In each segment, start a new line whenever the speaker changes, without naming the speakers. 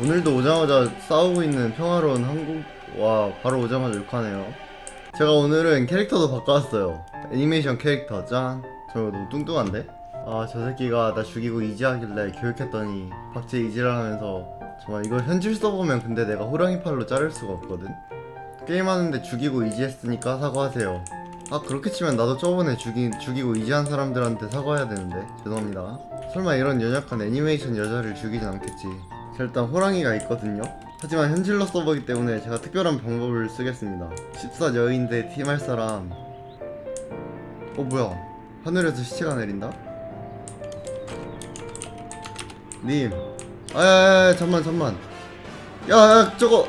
오늘도 오자마자 싸우고 있는 평화로운 한국와 바로 오자마자 욕하네요. 제가 오늘은 캐릭터도 바꿔왔어요. 애니메이션 캐릭터 짠. 저 너무 뚱뚱한데? 아 저 새끼가 나 죽이고 이지하길래 교육했더니 박제 이지랄하면서 정말 이걸 현질 써보면 근데 내가 호랑이 팔로 자를 수가 없거든. 게임하는데 죽이고 이지했으니까 사과하세요. 아 그렇게 치면 나도 저번에 죽이, 죽이고 이지한 사람들한테 사과해야 되는데 죄송합니다. 설마 이런 연약한 애니메이션 여자를 죽이진 않겠지. 자, 일단 호랑이가 있거든요. 하지만 현질로 써보기 때문에 제가 특별한 방법을 쓰겠습니다. 14 여인데 팀 할 사람. 어 뭐야? 하늘에서 시체가 내린다? 님. 아야야야 잠만 잠만. 야야 저거.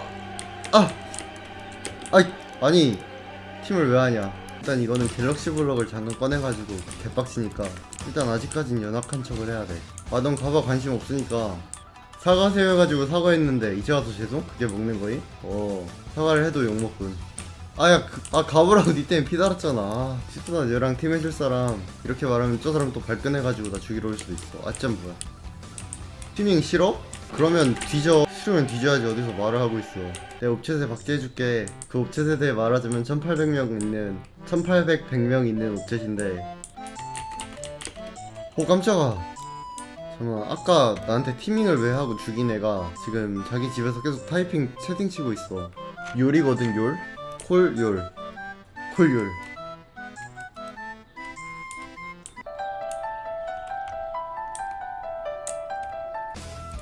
아. 아 아니 팀을 왜 하냐? 일단 이거는 갤럭시 블럭을 잠깐 꺼내가지고 개빡치니까 일단 아직까진 연약한 척을 해야 돼. 아넌 가봐 관심 없으니까 사과하세요 해가지고 사과했는데 이제 와서 죄송? 그게 먹는 거임? 어 사과를 해도 욕먹군. 아야 그, 아 가보라고 니 때문에 피 달았잖아. 시트나 얘랑 팀 해줄 사람 이렇게 말하면 저 사람 또 발끈해가지고 나 죽이러 올 수도 있어. 아짠 뭐야. 팀밍 싫어? 그러면 뒤져. 싫으면 뒤져야지 어디서 말을 하고 있어. 내 옵챗에 박제해줄게. 그 옵챗에 대해 말하자면 1800명 있는 1800 100명 있는 옵챗인데. 오 깜짝아 잠깐만 아까 나한테 티밍을 왜 하고 죽인 애가 지금 자기 집에서 계속 타이핑 채팅 치고 있어. 요리거든 요 콜요콜요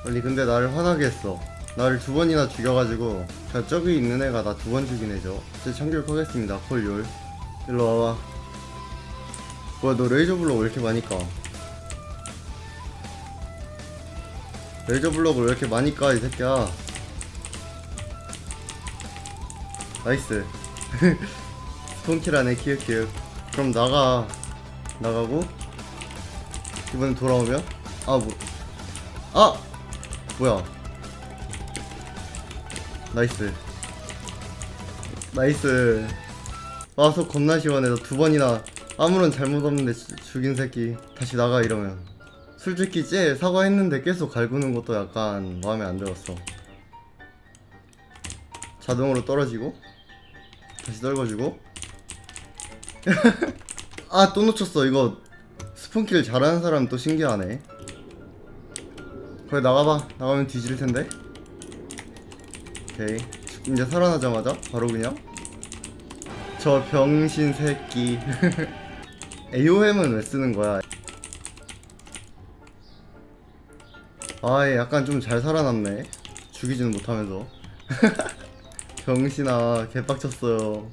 아니 근데 나를 화나게 했어. 나를 두 번이나 죽여가지고 자 저기 있는 애가 나 두 번 죽인 애죠. 이제 참교육하겠습니다. 콜요 일로 와봐. 뭐야 너 레이저 블록 왜 이렇게 많이 까 레이저 블록을 왜 이렇게 많이 까 이 새끼야? 나이스. 스톤킬하네 키읔키읔. 그럼 나가. 나가고. 이번엔 돌아오면? 아 뭐. 아! 뭐야? 나이스. 나이스. 와서 겁나 시원해. 너두 번이나 아무런 잘못 없는데 주- 죽인 새끼. 다시 나가 이러면 솔직히 쟤 사과했는데 계속 갈구는 것도 약간 마음에 안 들었어. 자동으로 떨어지고 다시 떨궈주고. 아 또 놓쳤어. 이거 스폰킬 잘하는 사람 또 신기하네. 거기 나가봐. 나가면 뒤질 텐데. 오케이. 이제 살아나자마자 바로 그냥. 저 병신 새끼. AOM은 왜 쓰는 거야 아 약간 좀 잘 살아남네. 죽이지는 못하면서. 병신아 개빡쳤어요.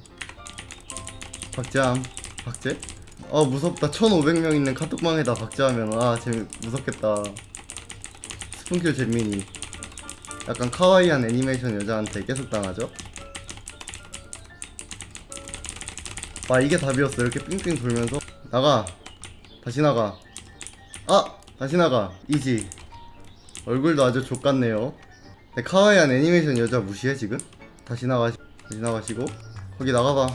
박제함 박제? 아 무섭다. 1500명 있는 카톡방에다 박제하면 아 재미 무섭겠다. 스푼킬 잼민이. 약간 카와이한 애니메이션 여자한테 계속 당하죠? 아 이게 답이었어. 이렇게 삥삥 돌면서. 나가. 다시 나가. 아 다시 나가. 이지 얼굴도 아주 족같네요. 네, 카와이한 애니메이션 여자 무시해 지금? 다시 나가시 다시 나가시고. 거기 나가봐.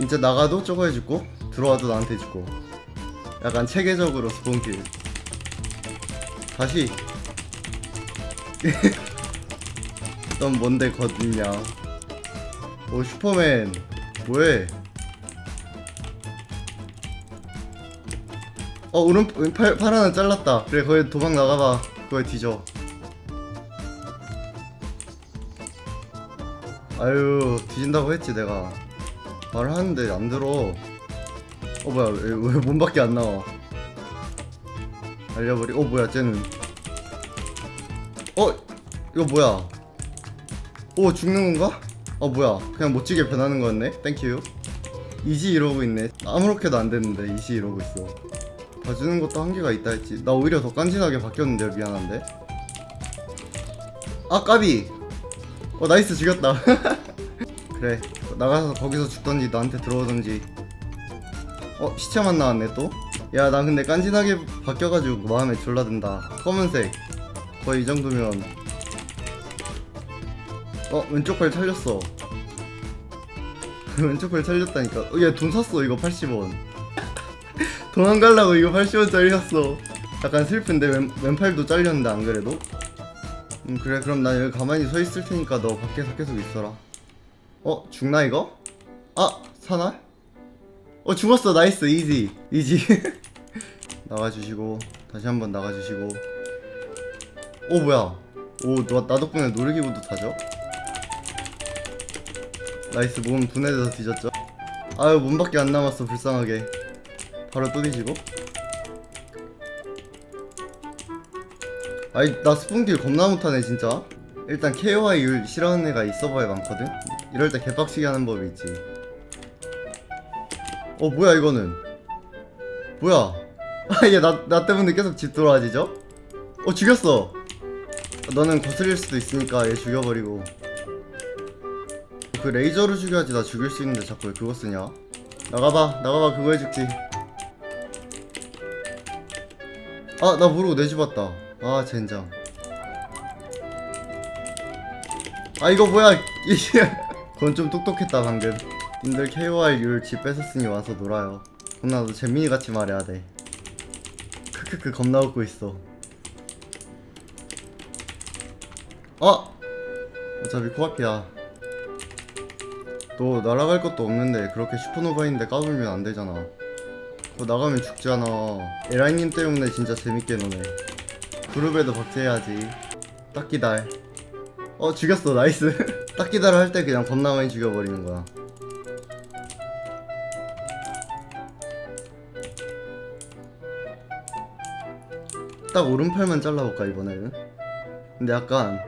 이제 나가도 저거 해주고 들어와도 나한테 해주고. 약간 체계적으로 스폰킬. 다시. 넌 뭔데 거든냐? 오 슈퍼맨. 뭐해 어 오른 팔, 팔 하나 잘랐다. 그래 거기 도망 나가봐. 그거에 뒤져. 아유 뒤진다고 했지 내가. 말을 하는데 안 들어. 어 뭐야 왜, 왜 몸밖에 안 나와. 알려버리 어 뭐야 쟤는. 어 이거 뭐야? 오 죽는 건가? 어 뭐야. 그냥 멋지게 변하는 거였네. 땡큐 이지 이러고 있네. 아무렇게도 안 됐는데 이지 이러고 있어 봐주는 것도 한계가 있다 했지. 나 오히려 더 깐진하게 바뀌었는데 미안한데. 아 까비! 어 나이스 죽였다. 그래 나가서 거기서 죽던지 나한테 들어오던지. 어 시체만 나왔네 또? 야 나 근데 깐진하게 바뀌어가지고 마음에 졸라 든다. 검은색. 거의 이 정도면. 어 왼쪽 팔 찰렸어. 왼쪽 팔 찰렸다니까. 어, 얘돈 샀어 이거 80원 도망가려고 이거 80원짜리 샀어 약간 슬픈데 왼, 왼팔도 잘렸는데 안 그래도? 음 그래 그럼 난 여기 가만히 서 있을 테니까 너 밖에서 계속 있어라 어? 죽나 이거? 아! 사나? 어 죽었어 나이스 이지 이지 나가주시고 다시 한번 나가주시고 오 뭐야 오 나, 나 덕분에 놀이기구도 타죠? 나이스 몸 분해돼서 뒤졌죠? 아유 몸밖에 안 남았어 불쌍하게 바로 또 뒤지고. 아이 나 스폰길 겁나 못하네 진짜. 일단 KOI 율 싫어하는 애가 이 서버에 많거든? 이럴 때 개빡치게 하는 법이 있지. 어 뭐야 이거는? 뭐야? 아얘나 나 때문에 계속 집 돌아지죠? 어 죽였어! 너는 거슬릴 수도 있으니까 얘 죽여버리고. 그 레이저로 죽여야지 나 죽일 수 있는데 자꾸 왜 그거 쓰냐? 나가봐 나가봐 그거 해줄지 아 나 모르고 내 집 왔다. 아 젠장. 아 이거 뭐야? 이게 그건 좀 똑똑했다 방금. 님들 KOR 율집 뺏었으니 와서 놀아요. 그럼 나도 재민이 같이 말해야 돼. 크크크 겁나 웃고 있어. 어! 어차피 코앞이야. 너 날아갈 것도 없는데 그렇게 슈퍼노바인데 까불면 안 되잖아 그거 나가면 죽잖아. 에라이님 때문에 진짜 재밌게 노네. 그룹에도 박제해야지. 딱 기다려 어 죽였어. 나이스. 딱 기다려 할때 그냥 겁나 많이 죽여버리는 거야. 딱 오른팔만 잘라볼까 이번에는? 근데 약간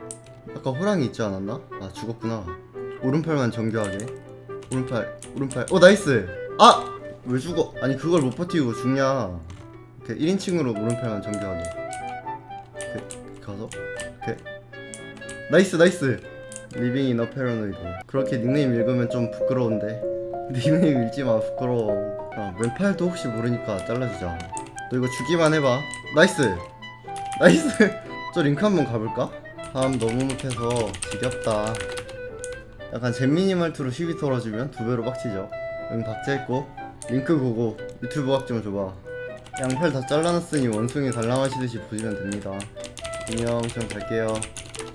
아까 호랑이 있지 않았나? 아 죽었구나. 오른팔만 정교하게. 오른팔 오른팔. 어 나이스! 아! 왜 죽어? 아니 그걸 못 버티고 죽냐? 그 1인칭으로 오른팔만 정교하게 그 가서 그 나이스 나이스! 리빙 이 너 패러노이드 그렇게 닉네임 읽으면 좀 부끄러운데. 닉네임 읽지마 부끄러워. 아 왼팔도 혹시 모르니까 잘라주자. 너 이거 주기만 해봐. 나이스! 나이스! 저 링크 한번 가볼까? 다음 너무 못해서 지겹다. 약간 잼민이 말투로 시비 털어주면 두 배로 빡치죠. 응 박제했고 링크 고고 유튜브 각좀 줘봐. 양팔 다 잘라놨으니 원숭이 관람하시듯이 보시면 됩니다. 안녕 전 갈게요.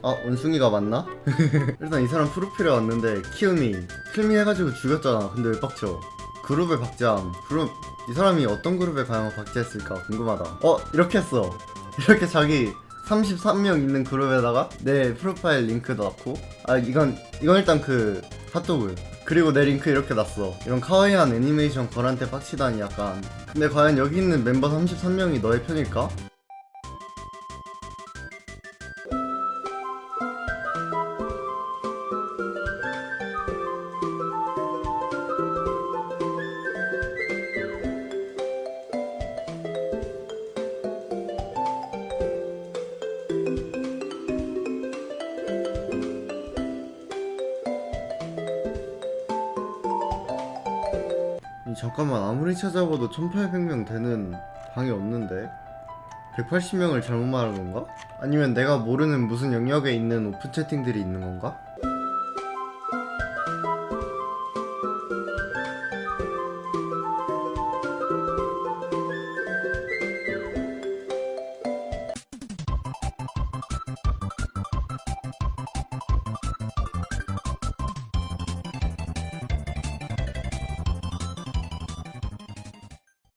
아 원숭이가 맞나? 일단 이 사람 프로필에 왔는데 키우미 키우미 해가지고 죽였잖아. 근데 왜 빡쳐? 그룹에 박제함. 그룹 이 사람이 어떤 그룹에 가면 박제했을까 궁금하다. 어 이렇게 했어. 이렇게 자기 33명 있는 그룹에다가 내 프로파일 링크 넣고. 아 이건 이건 일단 그 핫도그 그리고 내 링크 이렇게 놨어 이런 카와이한 애니메이션 걸한테 빡치다니 약간 근데 과연 여기 있는 멤버 33명이 너의 편일까? 잠깐만 아무리 찾아봐도 1800명 되는 방이 없는데 180명을 잘못 말한 건가? 아니면 내가 모르는 무슨 영역에 있는 오픈 채팅들이 있는 건가?